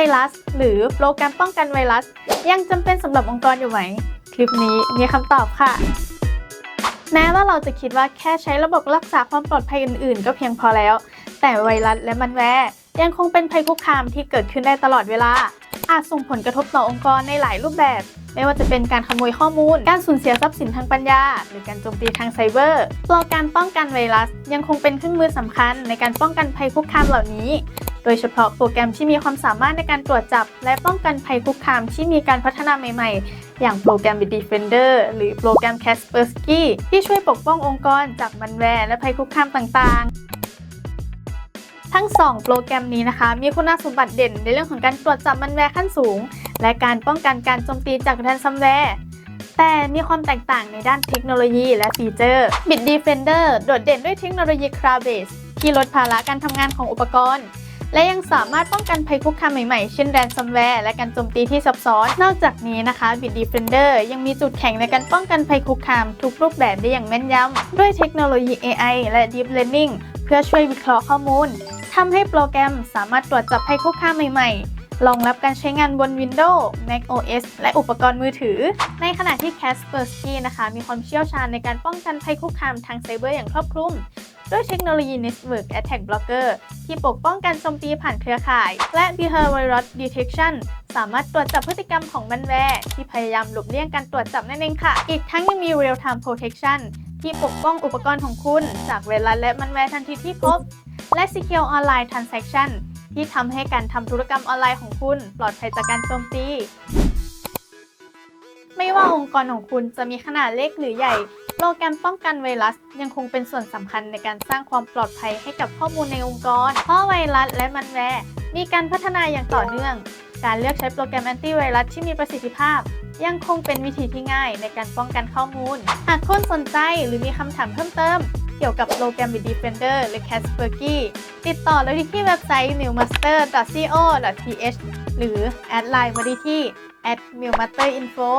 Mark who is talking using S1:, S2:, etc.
S1: ไวรัส หรือโปรแกรมป้องกันไวรัส ยังจำเป็นสำหรับองค์กรอยู่ไหม คลิปนี้มีคำตอบค่ะ แม้ว่าเราจะคิดว่าแค่ใช้ระบบรักษาความปลอดภัยอื่นๆ ก็เพียงพอแล้ว แต่ไวรัสและมันแวร์ยังคงเป็นภัยคุกคามที่เกิดขึ้นได้ตลอดเวลา อาจส่งผลกระทบต่อองค์กรในหลายรูปแบบ ไม่ว่าจะเป็นการขโมยข้อมูล การสูญเสียทรัพย์สินทางปัญญา หรือการโจมตีทางไซเบอร์ โปรแกรมป้องกันไวรัส ยังคงเป็นเครื่องมือสำคัญในการป้องกันภัยคุกคามเหล่านี้ โดยเฉพาะโปรแกรมที่มีความสามารถในการตรวจจับ และป้องกันภัยคุกคามที่มีการพัฒนาใหม่ๆ อย่างโปรแกรม Bitdefender หรือโปรแกรม Kaspersky ที่ช่วยปกป้ององค์กรจากมันแวร์และภัยคุกคามต่างๆทั้ง 2 โปรแกรมนี้นะคะ มีคุณสมบัติเด่นในเรื่องของการตรวจจับมันแวร์ขั้นสูง และการป้องกันการโจมตีจากแรนซัมแวร์แต่มีความแตกต่างในด้านเทคโนโลยีและฟีเจอร์ Bitdefender โดดเด่นด้วยเทคโนโลยี Cloud Base ที่ลดภาระการทำงานของอุปกรณ์ และยังสามารถป้องกันภัยคุกคามใหม่ๆ เช่นแรนซัมแวร์และการโจมตีที่ซับซ้อน นอกจากนี้นะคะ Bitdefender ยังมีจุดแข็งในการป้องกันภัยคุกคามทุกรูปแบบได้อย่างแม่นยำ ด้วยเทคโนโลยี AI และ Deep Learning เพื่อช่วยวิเคราะห์ข้อมูลทำให้โปรแกรมสามารถตรวจจับภัยคุกคามใหม่ๆรองรับการใช้งานบน Windows, Mac OS และอุปกรณ์มือถือ ในขณะที่ Kaspersky นะคะ มีความเชี่ยวชาญในการป้องกันภัยคุกคามทางไซเบอร์อย่างครอบคลุม ด้วยเทคโนโลยี Network Attack Blocker ที่ปกป้องการโจมตีผ่านเครือข่าย และ Behavioral Detection สามารถตรวจจับพฤติกรรมของมันแวร์ที่พยายามหลบเลี่ยงการตรวจจับนั่นเองค่ะ อีกทั้งยังมี Real Time Protection ที่ปกป้องอุปกรณ์ของคุณ จากไวรัสและมันแวร์ทันทีที่พบ และ Secure Online Transaction ที่ทำให้การทำธุรกรรมออนไลน์ของคุณ ปลอดภัยจากการโจมตี ไม่ว่าองค์กรของคุณจะมีขนาดเล็กหรือใหญ่ โปรแกรมป้องกันไวรัส ยังคงเป็นส่วนสำคัญในการสร้างความปลอดภัยให้กับข้อมูลในองค์กร เพราะไวรัสและมันแวร์มีการพัฒนาอย่างต่อเนื่อง การเลือกใช้โปรแกรมแอนตี้ไวรัสที่มีประสิทธิภาพ ยังคงเป็นวิธีที่ง่ายในการป้องกันข้อมูล หากคุณสนใจหรือมีคำถามเพิ่มเติม เกี่ยวกับโปรแกรม Defender หรือ Kaspersky ติดต่อเราได้ที่เว็บไซต์ newmaster.co.th หรือแอดไลน์มาได้ที่ @newmasterinfo